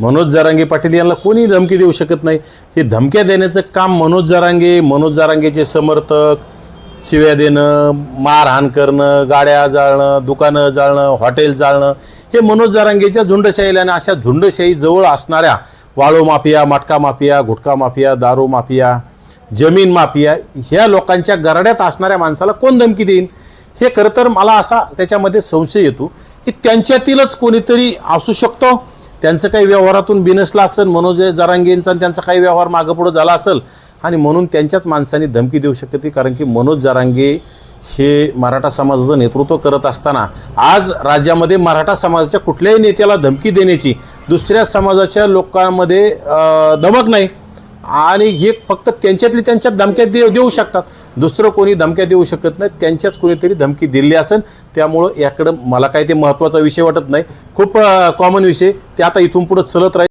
मनोज जरांगे पाटील यांना कोणी धमकी देऊ शकत नाही. हे धमक्या देण्याचं काम मनोज जरांगे मनोज जरांगेचे समर्थक शिव्या देणं मारहाण करणं गाड्या जाळणं दुकानं जाळणं हॉटेल जाळणं हे मनोज जरांगेच्या झुंडशाहीला आणि अशा झुंडशाही जवळ असणाऱ्या वाळू माफिया मटका माफिया गुटखा माफिया दारू माफिया जमीन माफिया ह्या लोकांच्या गरड्यात असणाऱ्या माणसाला कोण धमकी देईन? हे खरं तर मला असा त्याच्यामध्ये संशय येतो की त्यांच्यातीलच कोणीतरी असू शकतो? त्यांचं काही व्यवहारातून बिनसला असेल मनोज जरांगेंचा त्यांचा काही व्यवहार मागं पुढं झाला असेल आणि म्हणून त्यांच्याच माणसांनी धमकी देऊ शकते कारण की मनोज जरांगे हे मराठा समाजाचं नेतृत्व करत असताना आज राज्यामध्ये मराठा समाजाच्या कुठल्याही नेत्याला धमकी देण्याची दुसऱ्या समाजाच्या लोकांमध्ये दमक नाही. आणि हे फक्त त्यांच्यातली त्यांच्यात धमक्या दे देऊ शकतात. दुसरं कोणी धमक्या देऊ शकत नाही त्यांच्याच कोणीतरी धमकी दिली असेल त्यामुळं याकडं मला काही ते महत्त्वाचा विषय वाटत नाही. खूप कॉमन विषय. ते आता इथून पुढं चलत राहील.